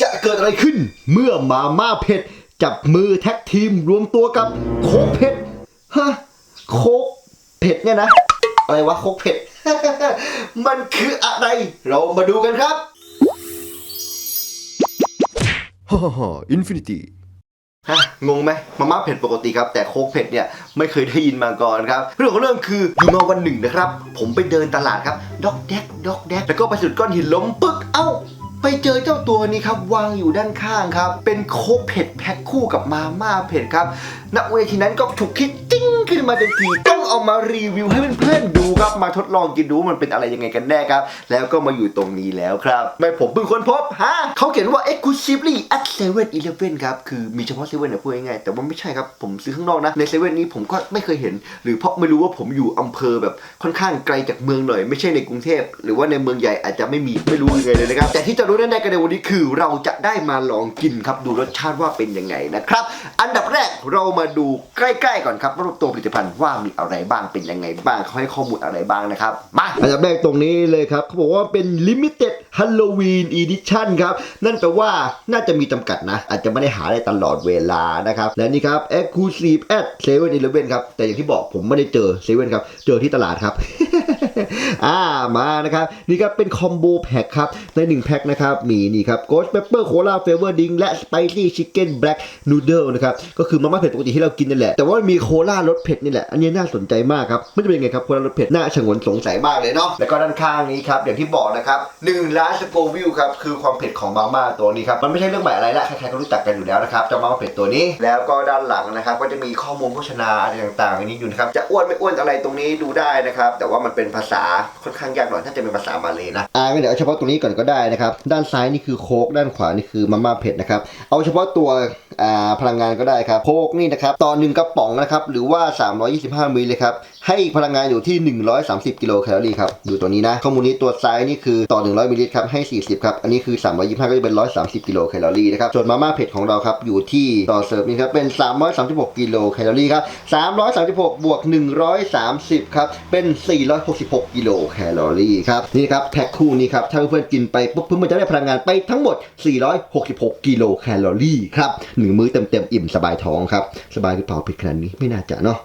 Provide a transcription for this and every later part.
จะเกิดอะไรขึ้น เมื่อมาม่าเผ็ดจับมือแท็กทีมรวมตัวกับโคกเผ็ดฮะโคกเผ็ดเนี่ยนะ อะไรวะโคกเผ็ด มันคืออะไร เรามาดูกันครับฮ่าฮ่าอินฟินิตี้ฮะงงไหมมาม่าเผ็ดปกติครับ แต่โค้กเผ็ดเนี่ยไม่เคยได้ยินมาก่อนครับ เรื่องของเรื่องคืออยู่มาวันหนึ่งนะครับ ผมไปเดินตลาดครับด็อกแดกด็อกแดกแล้วก็ไปสุดก้อนหินล้มปึ๊กเอ้า ไปเจอเจ้าตัวนี้ครับวางอยู่ด้านข้างครับ เป็นโค้กเผ็ดแพ็คคู่กับมาม่าเผ็ดครับณเวทีนั้นก็ถูกคิดจิ้งขึ้นมาทันทีต้องเอามารีวิวให้เพื่อนๆดูครับมาทดลองกินดูมันเป็นอะไรยังไงกันแน่ครับ แล้วก็มาอยู่ตรงนี้แล้วครับไม่ผมเพิ่งค้นพบฮะเขาเขียนว่า exclusively at 7-Eleven ครับ คือมีเฉพาะเซเว่นนะพูดง่ายๆแต่ว่าไม่ใช่ครับ ผมซื้อข้างนอกนะ ในเซเว่นนี้ผมก็ไม่เคยเห็น หรือเพราะไม่รู้ว่าผมอยู่อำเภอแบบค่อนข้างไกลจากเมืองหน่อย ไม่ใช่ในกรุงเทพหรือว่าในเมืองใหญ่อาจจะไม่มีไม่รู้ยังไงเลยนะครับแต่ที่จะรู้แน่ๆกันในวันนี้คือเราจะได้มาลองกินครับดูรสชาติว่าเป็นยังไงนะครับ อันดับแรกเรามาดูใกล้ๆก่อนครับว่าตัวผลิตภัณฑ์ว่ามีอะไรบ้างเป็นยังไงบ้างเขาให้ข้อมูลอะไรบ้างนะครับมาอันดับแรกตรงนี้เลยครับเขาบอกว่าเป็น limited Halloween edition ครับนั่นแปลว่าน่าจะมีจำกัดนะ อาจจะไม่ได้หาได้ตลอดเวลานะครับและนี่ครับ exclusive at 7-Eleven ครับแต่อย่างที่บอกผมไม่ได้เจอเซเว่นครับเจอที่ตลาดครับ อ่ามานะครับนี่ครับเป็นคอมโบแพ็คครับใน 1 แพ็คนะครับมีนี่ครับ Ghost Pepper Cola Flavor Drink และ Spicy Chicken Black Noodle นะครับก็คือมาม่าเผ็ดปกติที่เรากินนั่นแหละแต่ว่ามีโคลารสเผ็ดนี่แหละอันนี้น่าสนใจมากครับมันจะเป็นยังไงครับโคลารสเผ็ดน่าฉงนสงสัยมากเลยเนาะแล้วก็ด้านข้างนี้ครับอย่างที่บอกนะครับ1ล้านสโกวิลครับคือความเผ็ดของมาม่าตัวนี้ครับมันไม่ใช่เรื่องใหม่อะไรละใครๆก็รู้จักกันอยู่แล้วนะครับเจ้ามาม่าเผ็ดตัวนี้ แล้วก็ด้านหลังนะครับก็จะมีข้อมูลโฆษณาอะไรต่างๆอันนี้อยู่นะครับจะอ้วนไม่อ้วนอะไรตรงนี้ดูได้นะครับแต่ว่ามันเป็นภาษาค่อนข้างยากหน่อยถ้าจะเป็นภาษามาเลยนะอ่างั้นเดี๋ยวเอาเฉพาะตรงนี้ก่อนก็ได้นะครับ ด้านซ้ายนี่คือโค้กด้านขวานี่คือมาม่าเผ็ดนะครับ เอาเฉพาะตัวพลังงานก็ได้ครับโคกนี่นะครับต่อหนึ่งกระป๋องนะครับหรือว่า 325มิลเลิครับให้พลังงานอยู่ที่ 130 กิโลแคลอรี่ครับดูตัวนี้นะข้อมูลนี้ตัวซ้ายนี่คือต่อ 100มิลลิลิตรครับให้ 40ครับอันนี้คือ 325 ก็จะเป็น 130 กิโลแคลอรี่นะครับส่วนมาม่าเผ็ดของเราครับอยู่ที่ต่อเสิร์ฟนี่ครับเป็น 336 กิโลแคลอรี่ครับ336 บวก 130 ครับเป็น 466 กิโลแคลอรี่ครับนี่ครับแพ็คคู่นี้ครับถ้าเพื่อนๆกินไปปุ๊บเพื่อนๆจะได้พลังงานไปทั้งหมด 466 กิโลแคลอรี่ครับหนึ่งมื้อเต็มๆอิ่มสบายท้องครับ สบายหรือเปล่าผิดขนาดนี้ไม่น่าจะเนาะ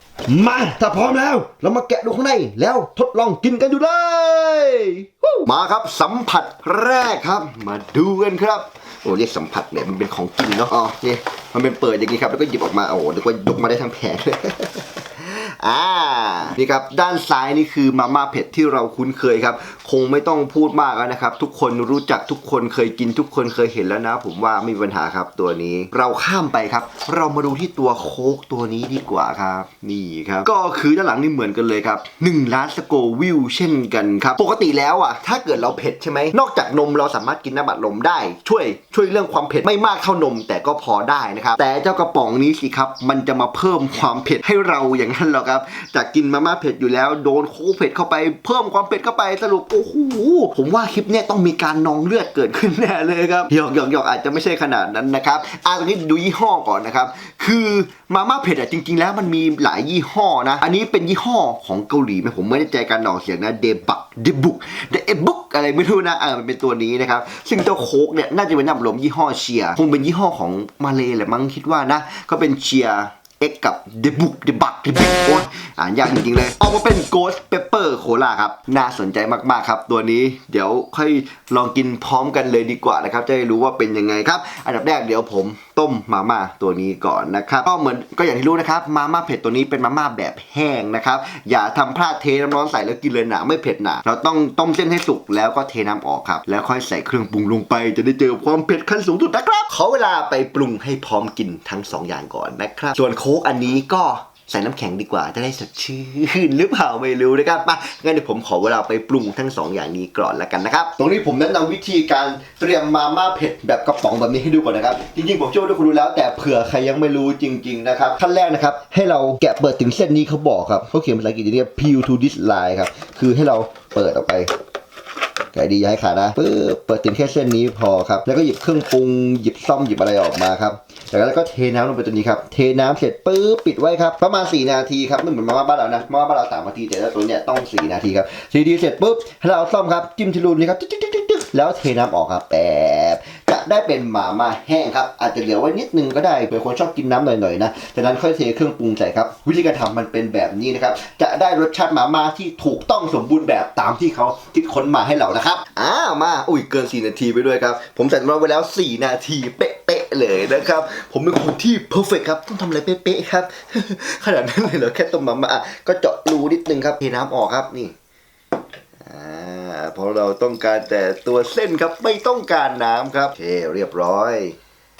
มาถ้าพร้อมแล้ว เรามาแกะดูข้างในแล้วทดลองกินกันอยู่เลย มาครับสัมผัสแรกครับ มาดูกันครับโอ้เรียกสัมผัสเนี่ยมันเป็นของกินเนาะอ๋อนี่มันเป็นเปิดอย่างนี้ครับแล้วก็หยิบออกมาโอ้โหนึกว่ายกมาได้ทั้งแผงเลย อ่านี่ครับด้านซ้ายนี่คือมาม่าเผ็ดที่เราคุ้นเคยครับ คงไม่ต้องพูดมากแล้วนะครับ ทุกคนรู้จักทุกคนเคยกินทุกคนเคยเห็นแล้วนะ ผมว่าไม่มีปัญหาครับตัวนี้ เราข้ามไปครับ เรามาดูที่ตัวโค้กตัวนี้ดีกว่าครับ นี่ครับ ก็คือด้านหลังนี่เหมือนกันเลยครับ1ล้านสโกวิลเช่นกันครับ ปกติแล้วอะ ถ้าเกิดเราเผ็ดใช่ไหมนอกจากนมเราสามารถกินน้ำบัดลมได้ ช่วย ช่วยเรื่องความเผ็ดไม่มากเท่านม แต่ก็พอได้นะครับแต่เจ้ากระป๋องนี้สิครับมันจะมาเพิ่มความเผ็ดให้เราอย่างนั้นหรอครับจากกินมาม่าเผ็ดอยู่แล้ว โดนโค้กเผ็ดเข้าไปเพิ่มความเผ็ดเข้าไปสรุปโอ้โหผมว่าคลิปเนี้ยต้องมีการนองเลือดเกิดขึ้นแน่เลยครับหยอกหยอกหยอกอาจจะไม่ใช่ขนาดนั้นนะครับอะตรงนี้ดูยี่ห้อก่อนนะครับ คือมาม่าเผ็ดอะจริง ๆ แล้วมันมีหลายยี่ห้อนะ อันนี้เป็นยี่ห้อของเกาหลีไหมผมไม่แน่ใจการออกเสียงนะเดบักเดบุกเดบุกอะไรไม่รู้นะเออมันเป็นตัวนี้นะครับ ซึ่งเจ้าโค้กเนี่ยน่าจะเป็นน้ำลมยี่ห้อเชียร์คงเป็นยี่ห้อของมาเลแหละมั้งคิดว่านะ ก็เป็นเชียร์ เอ็กกับเดบุกเดบักเดบักโอ้ยอ่านยากจริงๆเลย ออกมาเป็น Ghost Pepper Cola ครับ น่าสนใจมากๆครับ ตัวนี้เดี๋ยวค่อยลองกินพร้อมกันเลยดีกว่านะครับ จะได้รู้ว่าเป็นยังไงครับ อันดับแรกเดี๋ยวผม ต้มมาม่าตัวนี้ก่อนนะครับก็เหมือนก็อย่างที่รู้นะครับมาม่าเผ็ดตัวนี้เป็นมาม่าแบบแห้งนะครับอย่าทำพลาดเทน้ำร้อนใส่แล้วกินเลยหนาไม่เผ็ดหนาเราต้องต้มเส้นให้สุกแล้วก็เทน้ำออกครับแล้วค่อยใส่เครื่องปรุงลงไป จะได้เจอความเผ็ดขั้นสูงสุดนะครับขอเวลาไปปรุงให้พร้อมกินทั้งสองอย่างก่อนนะครับส่วนโค้กอันนี้ก็ ใส่น้ำแข็งดีกว่าจะได้สดชื่นหรือเปล่าไม่รู้นะครับมางั้นเดี๋ยวผมขอเวลาไปปรุงทั้งสองอย่างนี้ก่อนแล้วกันนะครับ ตรงนี้ผมแนะนำวิธีการเตรียมมาม่าเผ็ดแบบกระป๋องแบบนี้ให้ดูก่อนนะครับ จริงๆ ผมเชื่อว่าทุกคนรู้แล้ว แต่เผื่อใครยังไม่รู้จริง ๆ นะครับ ขั้นแรกนะครับ ให้เราแกะเปิดถึงเส้นนี้เขาบอกครับเขาเขียนภาษาอังกฤษอย่างนี้ peel to this line ครับ คือให้เราเปิดออกไป ไก่ดีย้ายขาดนะปึ๊บเปิดตึงแค่เส้นนี้พอครับ แล้วก็หยิบเครื่องปรุงหยิบซ่อมหยิบอะไรออกมาครับจากนั้นก็เทน้ำลงไปตัวนี้ครับ เทน้ำเสร็จปึ๊บปิดไว้ครับ ประมาณ 4 นาทีครับไม่เหมือนมาม่าบ้านเรานะมาม่าบ้านเราสามนาทีแต่ถ้าตัวเนี้ยต้อง 4 นาทีครับสี่ทีเสร็จปุ๊บให้เราซ่อมครับจิ้มที่รูนี้ครับแล้วเทน้ำออกครับแปบ ได้เป็นหมาม่าแห้งครับอาจจะเหลือไว้นิดนึงก็ได้เผื่อคนชอบกินน้ำหน่อยๆนะจากนั้นค่อยเทเครื่องปรุงใส่ครับวิธีการทำมันเป็นแบบนี้นะครับจะได้รสชาติหมาม่าที่ถูกต้องสมบูรณ์แบบตามที่เขาคิดค้นมาให้เรานะครับอ้าวมาอุ้ยเกิน 4 นาทีไปด้วยครับผมใส่มาไว้แล้ว 4 นาทีเป๊ะๆเลยนะครับ ผมเป็นคนที่เพอร์เฟกครับ ต้องทำอะไรเป๊ะๆครับ ขนาดนั้นเลยเหรอแค่ต้มมาม่าอะก็เจาะรูนิดนึงครับเทน้ำออกครับนี่ เพราะเราต้องการแต่ตัวเส้นครับไม่ต้องการน้ำครับโอเคเรียบร้อย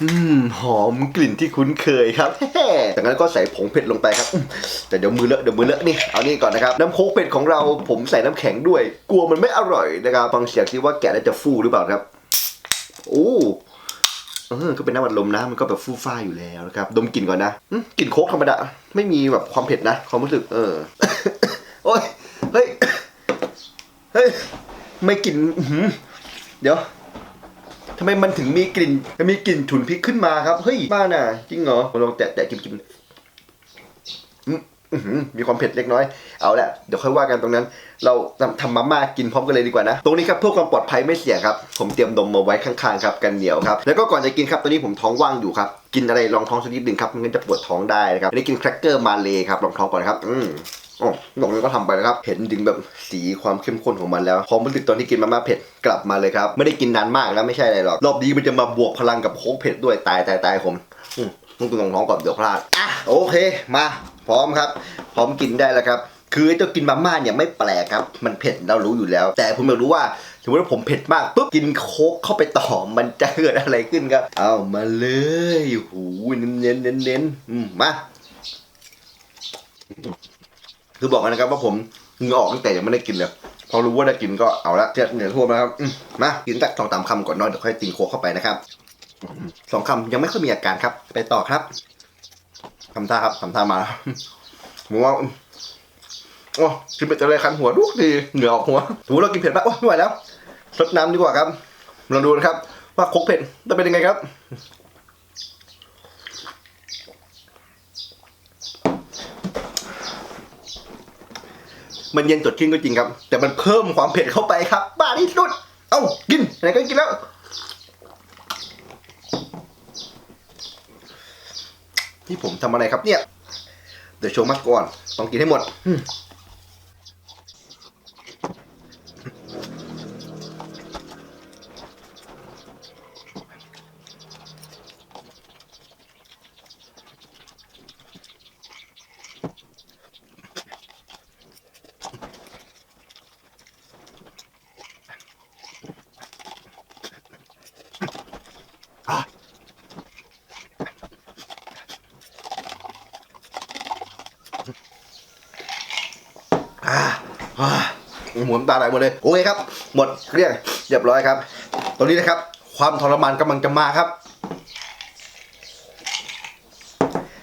อืมหอมกลิ่นที่คุ้นเคยครับจากนั้นก็ใส่ผงเผ็ดลงไปครับ แต่เดี๋ยวมือเลอะเดี๋ยวมือเลอะนี่ เอานี่ก่อนนะครับ น้ำโค้กเผ็ดของเราผมใส่น้ำแข็งด้วย กลัวมันไม่อร่อยนะครับฟังเสียงซิว่าแกะแล้วจะฟูหรือเปล่าครับ โอ้เออก็เป็นน้ำอัดลมนะ มันก็แบบฟูฟ้าอยู่แล้วนะครับ ดมกลิ่นก่อนนะกลิ่นโค้กธรรมดา ไม่มีแบบความเผ็ดนะ ความรู้สึก เออ โอ้ย เฮ้ย เฮ้ย ไม่กลิ่นเดี๋ยวทำไมมันถึงมีกลิ่นมีกลิ่นฉุนพริกขึ้นมาครับเฮ้ยบ้าน่ะจริงเหรอลองแตะแตะกินกินมีความเผ็ดเล็กน้อย เอาละเดี๋ยวค่อยว่ากันตรงนั้น เราทำทำมาม่ากินพร้อมกันเลยดีกว่านะ ตรงนี้ครับเพื่อความปลอดภัยไม่เสี่ยงครับ ผมเตรียมนมมาไว้ข้างๆครับกันเหนียวครับ แล้วก็ก่อนจะกินครับ ตอนนี้ผมท้องว่างอยู่ครับ กินอะไรรองท้องสักนิดหนึ่งครับมันงั้นจะปวดท้องได้นะครับอันนี้กินแครกเกอร์มาเลยครับรองท้องก่อนครับ อืม อ๋อตรงนั้ก็ทำไปนะครับ เห็นถึงแบบสีความเข้มข้นของมันแล้วความรู้สึกตอนที่กินมาม่าเผ็ดกลับมาเลยครับ ไม่ได้กินนานมากแล้วไม่ใช่อะไรหรอก รอบนี้มันจะมาบวกพลังกับโค้กเผ็ดด้วยตายตายตายผมต้องกินรองท้องก่อนเดี๋ยวพลาด อะโอเค มา พร้อมครับ พร้อมกินได้แล้วครับ คือไอ้เจ้ากินมาม่าเนี่ยไม่แปลกครับ มันเผ็ดเรารู้อยู่แล้ว แต่ผมอยากรู้ว่าสมมติว่าผมเผ็ดมากปุ๊บกินโค้กเข้าไปต่อมันจะเกิดอะไรขึ้นครับ เอามาเลยหูเน้นเน้นเน้นเน้นมา คือบอกกันนะครับว่าผมเหงื่อออกตั้งแต่ยังไม่ได้กินเลยพอรู้ว่าได้กินก็เอาละเจ็ดเหนือทั่วมแล้วครับมากินสักสองสามคำก่อนนอนเดี๋ยวค่อยติงโคกเข้าไปนะครับสองคำยังไม่ค่อยมีอาการครับ ไปต่อครับทำท่าครับทำท่ามาผมว่าโอ้กินเป็ดอะไรคันหัวดุกดีเหงื่อออกหัวสมมติเรากินเผ็ดมากโอ้ไม่ไหวแล้วซดน้ำดีกว่าครับลองดูนะครับ ว่าโคกเผ็ดจะเป็นยังไงครับ มันเย็นสดชื่นก็จริงครับ แต่มันเพิ่มความเผ็ดเข้าไปครับ บ้าที่สุด เอ้ากินอะไรก็กินแล้ว ที่ผมทำอะไรครับเนี่ย เดี๋ยวโชว์มัสก่อน ต้องกินให้หมด หมุนตาไหลหมดเลยโอเคครับ หมดเรียงเรียบร้อยครับตรงนี้นะครับ ความทรมานกำลังจะมาครับ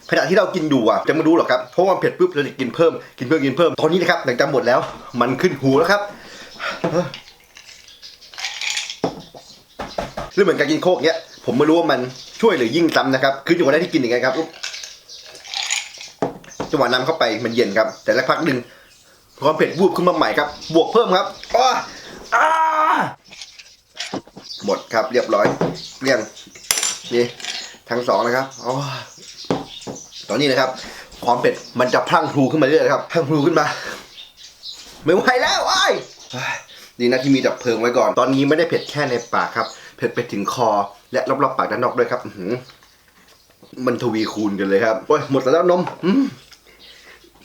ขณะที่เรากินอยู่อะจะไม่รู้หรอกครับเพราะว่าเผ็ดปุ๊บเราจะกินเพิ่มกินเพิ่มกินเพิ่มตอนนี้นะครับหลังจากหมดแล้ว มันขึ้นหูแล้วครับหรือเหมือนการกินโคกเนี้ยผมไม่รู้ว่ามันช่วยหรือยิ่งซ้ำนะครับคือจังหวะแรกที่กินอย่างไงครับอุ๊บจังหวะน้ำเข้าไปมันเย็นครับ แต่สักพักหนึ่ง ความเผ็ดวูบขึ้นมาใหม่ครับ บวกเพิ่มครับอ้าอ้าหมดครับเรียบร้อยเรียงนี่ทั้งสองนะครับอ๋อตอนนี้นะครับ ความเผ็ดมันจะพลั่งพลูขึ้นมาเรื่อยๆครับพลั่งพลูขึ้นมา ไม่ไหวแล้วไอ้ายเฮ้ยดีนะที่มีดับเพลิงไว้ก่อน ตอนนี้ไม่ได้เผ็ดแค่ในปากครับ เผ็ดไปถึงคอ และรอบๆปากด้านนอกด้วยครับอื้อหือมันทวีคูณกันเลยครับโอ้ยหมดแล้วนมอืม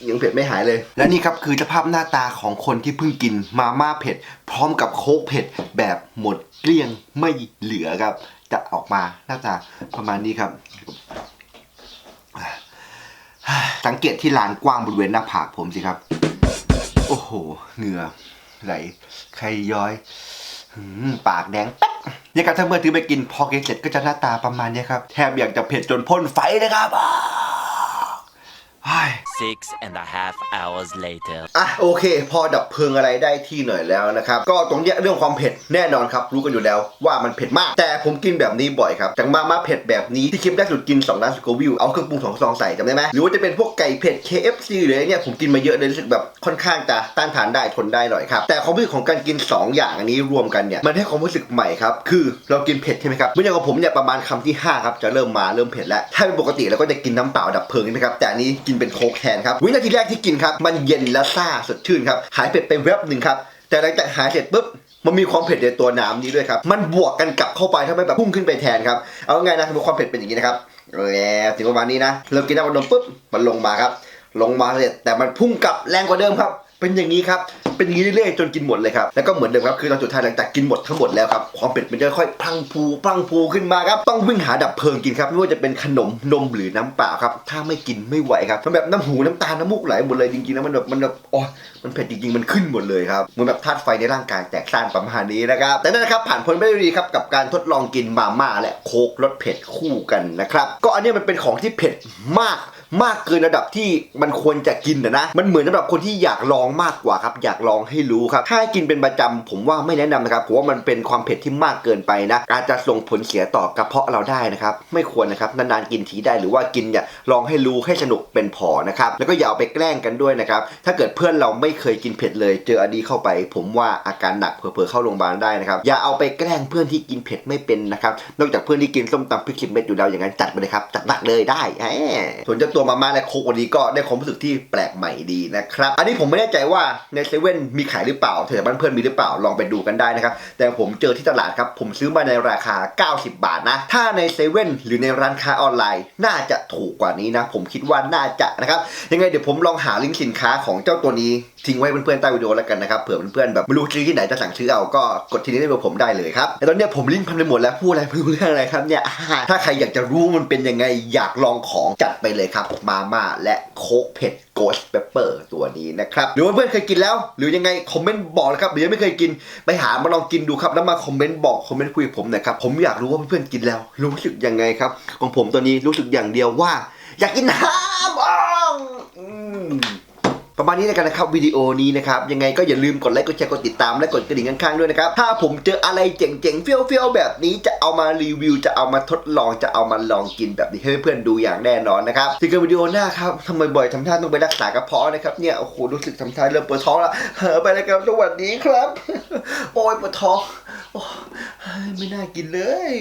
ยังเผ็ดไม่หายเลย และนี่ครับคือสภาพหน้าตาของคนที่เพิ่งกินมาม่าเผ็ด พร้อมกับโค้กเผ็ดแบบหมดเกลี้ยงไม่เหลือครับ จะออกมาหน้าตาประมาณนี้ครับสังเกตที่ลานกว้างบริเวณหน้าผากผมสิครับ โอ้โห เหงื่อไหลใครย้อยปากแดงแป๊กเนี่ยครับถ้าเมื่อถือไปกินพอกินเสร็จก็จะหน้าตาประมาณนี้ครับ แทบอยากจะเผ็ดจนพ่นไฟเลยครับ Six and a half hours later. อะโอเค พอดับเพลิงอะไรได้ที่หน่อยแล้วนะครับ ก็ตรงเนี้ยเรื่องความเผ็ดแน่นอนครับ รู้กันอยู่แล้วว่ามันเผ็ดมาก แต่ผมกินแบบนี้บ่อยครับจากมามาเผ็ดแบบนี้ที่คลิปได้สุดกิน2ล้านสกวิวเอาเครื่องปรุงสองซองใส่จำได้ไหมหรือว่าจะเป็นพวกไก่เผ็ด KFC หรืออะไรเนี่ยผมกินมาเยอะเลยรู้สึกแบบค่อนข้างจะต้านทานได้ทนได้หน่อยครับแต่ความรู้สึกของการกิน 2 อย่างอันนี้รวมกันเนี่ยมันให้ความรู้สึกใหม่ครับคือเรากินเผ็ดใช่ไหมครับเมื่ออย่างของผมเนี่ยประมาณคำที่ห้าครับจะเริ่มมาเริ่มเผ็ดแล้วถ้าเป็นปกติเราก็จะกินน้ำเปล่าดับเพลิงใช่ไหมครับแต่อันนี้กินเป็นโค้กแทนครับ วินาทีแรกที่กินครับ มันเย็นและซ่าสดชื่นครับ หายเผ็ดไปแวบหนึ่งครับ แต่หลังจากหายเสร็จปุ๊บมันมีความเผ็ดในตัวน้ำนี้ด้วยครับ มันบวกกันกลับเข้าไปทำให้แบบพุ่งขึ้นไปแทนครับ เอาง่ายนะสมมติความเผ็ดเป็นอย่างนี้นะครับแล้วถึงประมาณนี้นะ เรากินน้ำมันนมปุ๊บ มันลงมาครับ ลงมาเสร็จแต่มันพุ่งกลับแรงกว่าเดิมครับ เป็นอย่างนี้ครับ เป็นอย่างนี้เรื่อยๆจนกินหมดเลยครับแล้วก็เหมือนเดิมครับคือตอนสุดท้ายหลังจากกินหมดทั้งหมดแล้วครับความเผ็ดมันจะค่อยพลังพูพลังพูขึ้นมาครับต้องวิ่งหาดับเพลิงกินครับไม่ว่าจะเป็นขนมนมหรือน้ำเปล่าครับถ้าไม่กินไม่ไหวครับมันแบบน้ำหูน้ำตาน้ำมูกไหลหมดเลยจริงๆแล้วมันแบบมันแบบโอ้มันเผ็ดจริงๆมันขึ้นหมดเลยครับเหมือนแบบธาตุไฟในร่างกายแตกซ่านประมาณนี้นะครับแต่นั่นนะครับผ่านพ้นไปได้ดีครับกับการทดลองกินมาม่าและโค้กรสเผ็ดคู่กันนะครับก็อันนี้มันเป็นของที่เผ็ดมาก มากเกินระดับที่มันควรจะกินนะนะ มันเหมือนสำหรับคนที่อยากลองมากกว่าครับ อยากลองให้รู้ครับ ถ้ากินเป็นประจำผมว่าไม่แนะนำนะครับผมว่ามันเป็นความเผ็ดที่มากเกินไปนะ อาจจะส่งผลเสียต่อกระเพาะเราได้นะครับ ไม่ควรนะครับ นานๆกินทีได้ หรือว่ากินเนี่ยลองให้รู้ให้สนุกเป็นพอนะครับ แล้วก็อย่าเอาไปแกล้งกันด้วยนะครับ ถ้าเกิดเพื่อนเราไม่เคยกินเผ็ดเลย เจออันนี้เข้าไป ผมว่าอาการหนักเผลอๆเข้าโรงพยาบาลได้นะครับ อย่าเอาไปแกล้งเพื่อนที่กินเผ็ดไม่เป็นนะครับ นอกจากเพื่อนที่กินส้มตำพริกเค็มเม็ดอยู่แล้วอย่างนั้นจัดไปเลยครับจัดหนักเลยได้ส่วนจ้าตััวมาม่าและโคกวันนี้ก็ได้ความรู้สึกที่แปลกใหม่ดีนะครับ อันนี้ผมไม่แน่ใจว่าในเซเว่นมีขายหรือเปล่าแถวบ้านเพื่อนมีหรือเปล่าลองไปดูกันได้นะครับ แต่ผมเจอที่ตลาดครับ ผมซื้อมาในราคา 90 บาทนะ ถ้าในเซเว่นหรือในร้านค้าออนไลน์ น่าจะถูกกว่านี้นะ ผมคิดว่าน่าจะนะครับยังไงเดี๋ยวผมลองหาลิงก์สินค้าของเจ้าตัวนี้ทิ้งไว้เพื่อนๆใต้วิดีโอแล้วกันนะครับเผื่อเพื่อนๆแบบไม่รู้ซื้อที่ไหนจะสั่งซื้อเอาก็กดที่นี้ได้เบอร์ผมได้เลยครับแต่ตอนนี้ผมลิ้นพันไปหมดแล้วพูดอะไรไม่รู้เรื่องอะไรครับเนี่ยถ้าใครอยากจะรู้มันเป็นยังไงอยากลองของจัดไปเลยครับมาม่าและโค้กเผ็ดโกสเปเปอร์ตัวนี้นะครับ หรือว่าเพื่อนเคยกินแล้ว หรือยังไงคอมเมนต์บอกนะครับหรือยังไม่เคยกินไปหามาลองกินดูครับ แล้วมาคอมเมนต์บอกคอมเมนต์คุยกับผมหน่อยครับ ผมอยากรู้ว่าเพื่อนๆกินแล้ว รู้สึกยังไงครับ ของผมตัวนี้รู้สึกอย่างเดียวว่า อยากกินน้ำอ่องอืมประมาณนี้แล้วกันนะครับวิดีโอนี้นะครับยังไงก็อย่าลืมกดไลค์กดแชร์กดติดตามและกดกระดิ่งข้างๆด้วยนะครับถ้าผมเจออะไรเจ๋งๆเฟี้ยวๆแบบนี้จ เอามารีวิว จะเอามาทดลองจะเอามาลองกินแบบนี้ให้เพื่อนๆดูอย่างแน่นอนนะครับถึงกันวิดีโอหน้าครับทำไมบ่อยทำท่าต้องไปรักษากระเพาะนะครับเนี่ยโอ้โหรู้สึกทำท่าเริ่มปวดท้องแล้วเฮ้อไปแล้วครับสวัสดีครับ โอ้ยปวดท้องโอ้ไม่น่ากินเลย